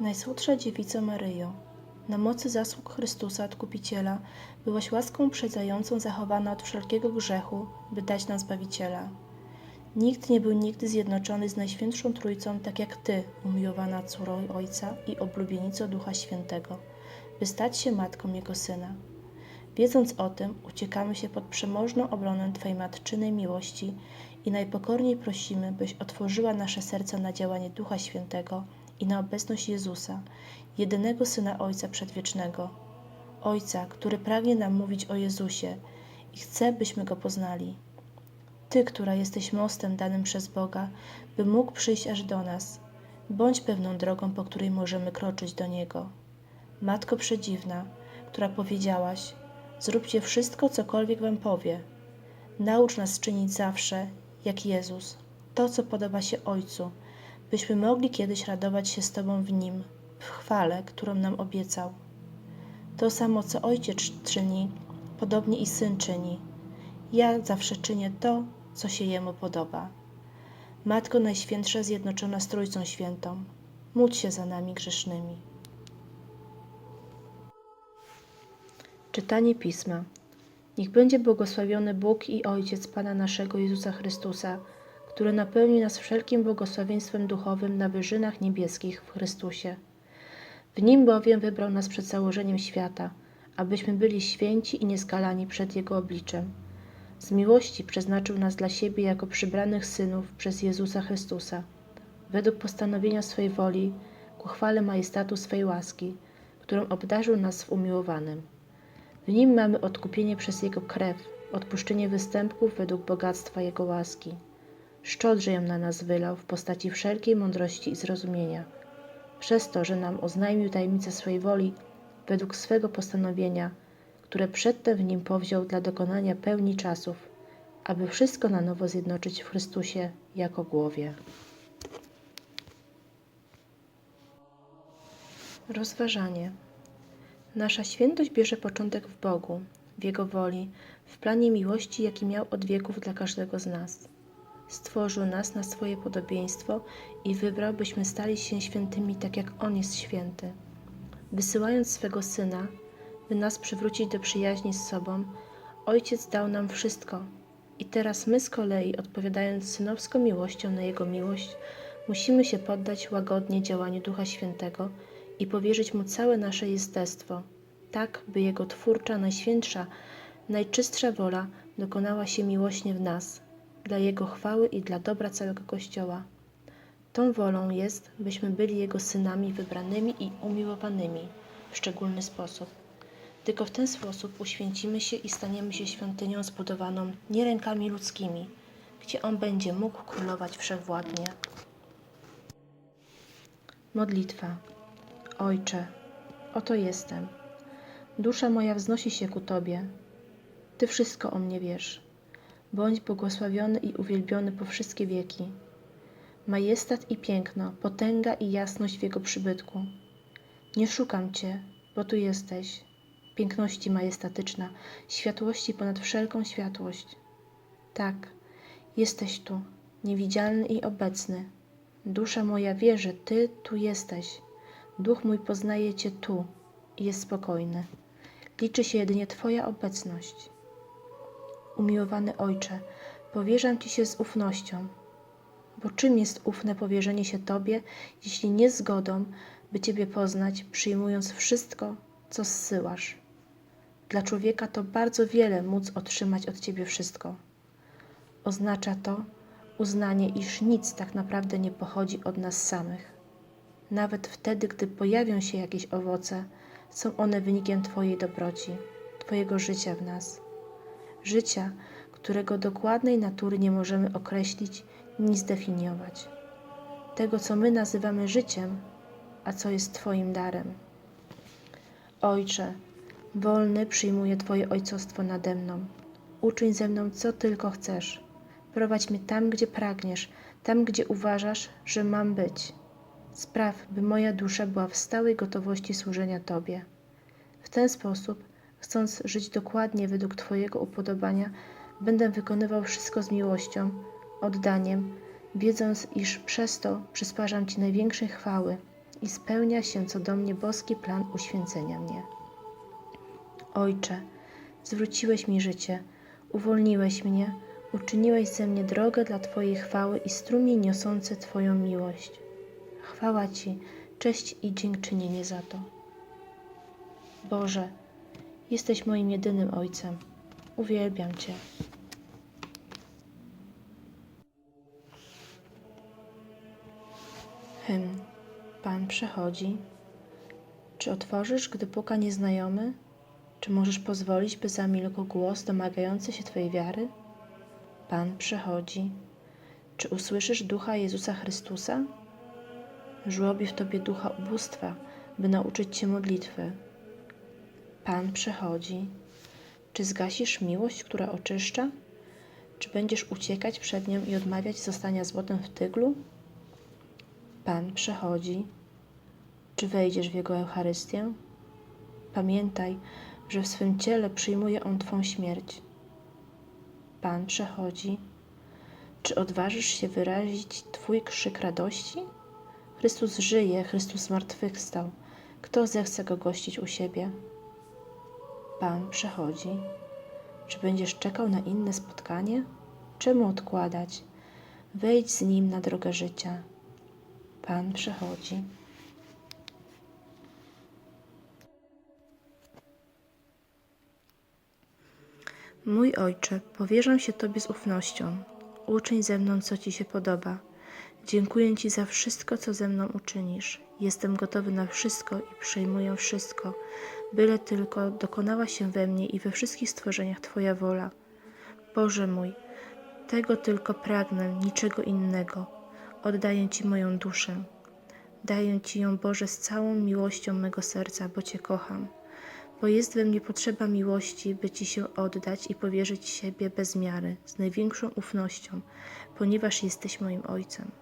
Najsłodsza Dziewico Maryjo, na mocy zasług Chrystusa Odkupiciela byłaś łaską uprzedzającą zachowana od wszelkiego grzechu, by dać nam Zbawiciela. Nikt nie był nigdy zjednoczony z Najświętszą Trójcą, tak jak Ty, umiłowana córą Ojca i oblubienicą Ducha Świętego, by stać się Matką Jego Syna. Wiedząc o tym, uciekamy się pod przemożną obronę Twojej matczynej miłości i najpokorniej prosimy, byś otworzyła nasze serca na działanie Ducha Świętego i na obecność Jezusa, jedynego Syna Ojca Przedwiecznego. Ojca, który pragnie nam mówić o Jezusie i chce, byśmy Go poznali. Ty, która jesteś mostem danym przez Boga, by mógł przyjść aż do nas, bądź pewną drogą, po której możemy kroczyć do Niego. Matko Przedziwna, która powiedziałaś, zróbcie wszystko, cokolwiek Wam powie. Naucz nas czynić zawsze, jak Jezus, to, co podoba się Ojcu, byśmy mogli kiedyś radować się z Tobą w Nim, w chwale, którą nam obiecał. To samo, co Ojciec czyni, podobnie i Syn czyni. Ja zawsze czynię to, co się Jemu podoba. Matko Najświętsza zjednoczona z Trójcą Świętą, módl się za nami grzesznymi. Czytanie Pisma. Niech będzie błogosławiony Bóg i Ojciec Pana naszego Jezusa Chrystusa, który napełni nas wszelkim błogosławieństwem duchowym na wyżynach niebieskich w Chrystusie. W Nim bowiem wybrał nas przed założeniem świata, abyśmy byli święci i nieskalani przed Jego obliczem. Z miłości przeznaczył nas dla siebie jako przybranych synów przez Jezusa Chrystusa, według postanowienia swej woli, ku chwale majestatu swej łaski, którą obdarzył nas w umiłowanym. W nim mamy odkupienie przez Jego krew, odpuszczenie występków według bogactwa Jego łaski. Szczodrze ją na nas wylał w postaci wszelkiej mądrości i zrozumienia, przez to, że nam oznajmił tajemnicę swej woli według swego postanowienia, które przedtem w nim powziął dla dokonania pełni czasów, aby wszystko na nowo zjednoczyć w Chrystusie jako głowie. Rozważanie. Nasza świętość bierze początek w Bogu, w Jego woli, w planie miłości, jaki miał od wieków dla każdego z nas. Stworzył nas na swoje podobieństwo i wybrał, byśmy stali się świętymi tak, jak On jest święty. Wysyłając swego Syna, by nas przywrócić do przyjaźni z sobą, Ojciec dał nam wszystko. I teraz my z kolei, odpowiadając synowską miłością na Jego miłość, musimy się poddać łagodnie działaniu Ducha Świętego i powierzyć Mu całe nasze jestestwo, tak by Jego twórcza, najświętsza, najczystsza wola dokonała się miłośnie w nas, dla Jego chwały i dla dobra całego Kościoła. Tą wolą jest, byśmy byli Jego synami wybranymi i umiłowanymi w szczególny sposób. Tylko w ten sposób uświęcimy się i staniemy się świątynią zbudowaną nie rękami ludzkimi, gdzie On będzie mógł królować wszechwładnie. Modlitwa. Ojcze, oto jestem. Dusza moja wznosi się ku Tobie. Ty wszystko o mnie wiesz. Bądź błogosławiony i uwielbiony po wszystkie wieki. Majestat i piękno, potęga i jasność w Jego przybytku. Nie szukam Cię, bo Tu jesteś. Piękności majestatyczna, światłości ponad wszelką światłość. Tak, jesteś tu, niewidzialny i obecny. Dusza moja wie, że Ty tu jesteś. Duch mój poznaje Cię tu i jest spokojny. Liczy się jedynie Twoja obecność. Umiłowany Ojcze, powierzam Ci się z ufnością, bo czym jest ufne powierzenie się Tobie, jeśli nie zgodą, by Ciebie poznać, przyjmując wszystko, co zsyłasz? Dla człowieka to bardzo wiele móc otrzymać od Ciebie wszystko. Oznacza to uznanie, iż nic tak naprawdę nie pochodzi od nas samych. Nawet wtedy, gdy pojawią się jakieś owoce, są one wynikiem Twojej dobroci, Twojego życia w nas. Życia, którego dokładnej natury nie możemy określić ni zdefiniować. Tego, co my nazywamy życiem, a co jest Twoim darem. Ojcze, wolny przyjmuję Twoje ojcostwo nade mną. Uczyń ze mną, co tylko chcesz. Prowadź mnie tam, gdzie pragniesz, tam, gdzie uważasz, że mam być. Spraw, by moja dusza była w stałej gotowości służenia Tobie. W ten sposób, chcąc żyć dokładnie według Twojego upodobania, będę wykonywał wszystko z miłością, oddaniem, wiedząc, iż przez to przysparzam Ci największej chwały i spełnia się co do mnie boski plan uświęcenia mnie. Ojcze, zwróciłeś mi życie, uwolniłeś mnie, uczyniłeś ze mnie drogę dla Twojej chwały i strumień niosący Twoją miłość. Chwała Ci, cześć i dziękczynienie za to. Boże, jesteś moim jedynym Ojcem. Uwielbiam Cię. Hymn. Pan przechodzi. Czy otworzysz, gdy puka nieznajomy? Czy możesz pozwolić, by zamilkł głos domagający się Twojej wiary? Pan przechodzi. Czy usłyszysz ducha Jezusa Chrystusa? Żłobi w Tobie ducha ubóstwa, by nauczyć Cię modlitwy. Pan przechodzi. Czy zgasisz miłość, która oczyszcza? Czy będziesz uciekać przed nią i odmawiać zostania złotem w tyglu? Pan przechodzi. Czy wejdziesz w Jego Eucharystię? Pamiętaj, że w swym ciele przyjmuje On Twą śmierć. Pan przechodzi. Czy odważysz się wyrazić Twój krzyk radości? Chrystus żyje, Chrystus zmartwychwstał. Kto zechce Go gościć u siebie? Pan przechodzi. Czy będziesz czekał na inne spotkanie? Czemu odkładać? Wejdź z Nim na drogę życia. Pan przechodzi. Mój Ojcze, powierzam się Tobie z ufnością. Uczyń ze mną, co Ci się podoba. Dziękuję Ci za wszystko, co ze mną uczynisz. Jestem gotowy na wszystko i przyjmuję wszystko, byle tylko dokonała się we mnie i we wszystkich stworzeniach Twoja wola. Boże mój, tego tylko pragnę, niczego innego. Oddaję Ci moją duszę. Daję Ci ją, Boże, z całą miłością mego serca, bo Cię kocham. Bo jest we mnie potrzeba miłości, by Ci się oddać i powierzyć siebie bez miary, z największą ufnością, ponieważ jesteś moim Ojcem.